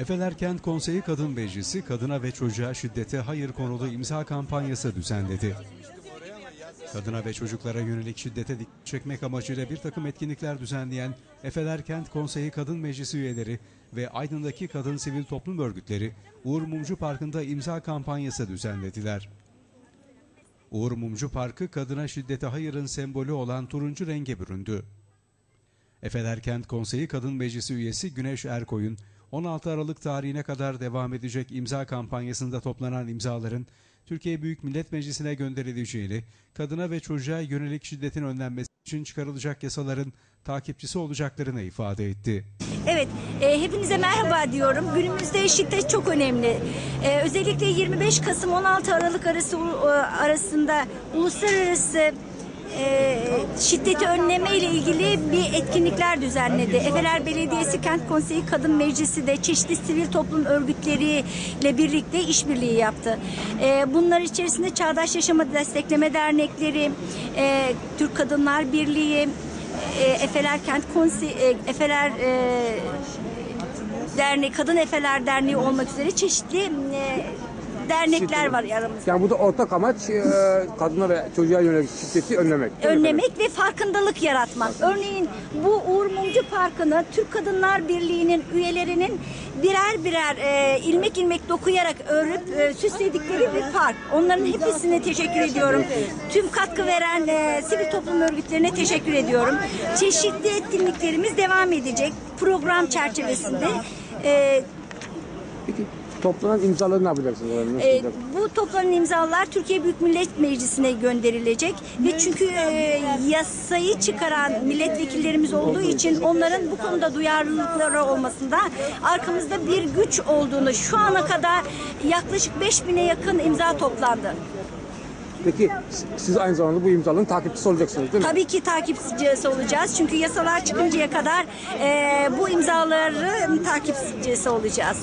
Efeler Kent Konseyi Kadın Meclisi kadına ve çocuğa şiddete hayır konulu imza kampanyası düzenledi. Kadına ve çocuklara yönelik şiddete dikkat çekmek amacıyla bir takım etkinlikler düzenleyen Efeler Kent Konseyi Kadın Meclisi üyeleri ve Aydın'daki kadın sivil toplum örgütleri Uğur Mumcu Parkı'nda imza kampanyası düzenlediler. Uğur Mumcu Parkı kadına şiddete hayırın sembolü olan turuncu renge büründü. Efeler Kent Konseyi Kadın Meclisi üyesi Güneş Erkoy'un 16 Aralık tarihine kadar devam edecek imza kampanyasında toplanan imzaların Türkiye Büyük Millet Meclisi'ne gönderileceğini, kadına ve çocuğa yönelik şiddetin önlenmesi için çıkarılacak yasaların takipçisi olacaklarını ifade etti. Evet, e, hepinize merhaba diyorum. Günümüzde şiddet çok önemli. E, özellikle 25 Kasım 16 Aralık arası e, arasında uluslararası e, şiddeti önleme ile ilgili bir etkinlikler düzenledi. Efeler Belediyesi Kent Konseyi Kadın Meclisi de çeşitli sivil toplum örgütleriyle birlikte işbirliği yaptı. E, bunlar içerisinde Çağdaş Yaşamı Destekleme Dernekleri, e, Türk Kadınlar Birliği, e, Efeler Kent Konseyi, e, Efeler e, Derneği, Kadın Efeler Derneği olmak üzere çeşitli e, dernekler var aramızda. Yani burada ortak amaç e, kadına ve çocuğa yönelik şiddeti önlemek. Önlemek ve farkındalık yaratmak. Örneğin bu Uğur Mumcu Parkı'nı Türk Kadınlar Birliği'nin üyelerinin birer birer e, ilmek ilmek dokuyarak örüp e, süsledikleri bir park. Onların hepsine teşekkür ediyorum. Tüm katkı veren e, sivil toplum örgütlerine teşekkür ediyorum. Çeşitli etkinliklerimiz devam edecek program çerçevesinde. E, Peki toplanan imzaları ne yapacaksınız? Nasıl E, olacak? bu toplanan imzalar Türkiye Büyük Millet Meclisi'ne gönderilecek ve çünkü e, yasayı çıkaran milletvekillerimiz olduğu için onların bu konuda duyarlılıkları olmasında arkamızda bir güç olduğunu şu ana kadar yaklaşık 5000'e yakın imza toplandı. Peki siz aynı zamanda bu imzaların takipçisi olacaksınız değil mi? Tabii ki takipçisi olacağız çünkü yasalar çıkıncaya kadar e, bu imzaların takipçisi olacağız.